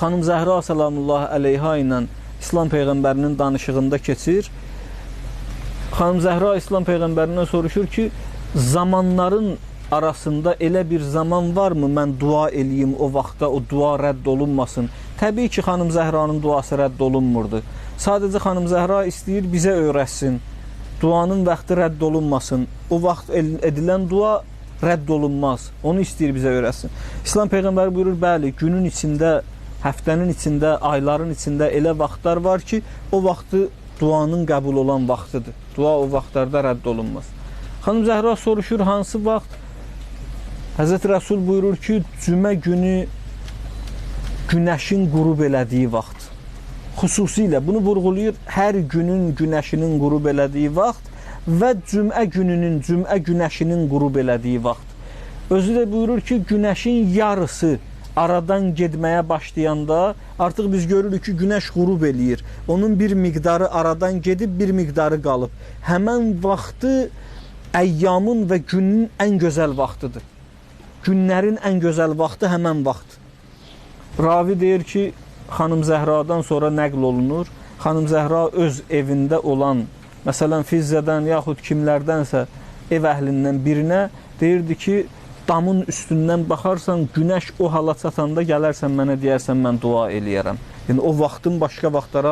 xanım Zəhra sallallahu əleyha ilə İslam peyğəmbərinin danışığında keçir. Xanım Zəhra İslam peyğəmbərindən soruşur ki, zamanların arasında elə bir zaman varmı mən dua eləyim o vaxtda o dua rədd olunmasın? Təbii ki, xanım Zəhranın duası rədd olunmurdu. Sadəcə xanım Zəhra istəyir bizə öyrətsin. Duanın vaxtı rədd olunmasın. O vaxt edilən dua rədd olunmaz. Onu istəyir bizə öyrətsin. İslam peyğəmbəri buyurur, bəli, günün içində, həftənin içində, ayların içində elə vaxtlar var ki, o vaxtı duanın qəbul olan vaxtıdır. Dua o vaxtlarda rədd olunmaz. Xanım Zəhra soruşur, hansı vaxt? Həzrət Rəsul buyurur ki, cümə günü günəşin qürub elədiyi vaxt. Xüsusilə bunu vurğulayır, hər günün günəşinin qürub elədiyi vaxt və cümə gününün, cümə günəşinin qürub elədiyi vaxt. Özü də buyurur ki, günəşin yarısı aradan getməyə başlayanda artıq biz görürük ki, günəş qürub eləyir. Onun bir miqdarı aradan gedib, bir miqdarı qalıb. Həmən vaxtı əyyamın və günün ən gözəl vaxtıdır. Günlərin ən gözəl vaxtı həmən vaxt. Ravi deyir ki, xanım Zəhradan sonra nəql olunur. Xanım Zəhra öz evində olan, məsələn Fizzədən yaxud kimlərdənsə ev əhlindən birinə deyirdi ki, damın üstündən baxarsan, günəş o hala çatanda gələrsən mənə deyərsən mən dua eləyərəm. Yəni o vaxtın başqa vaxtlara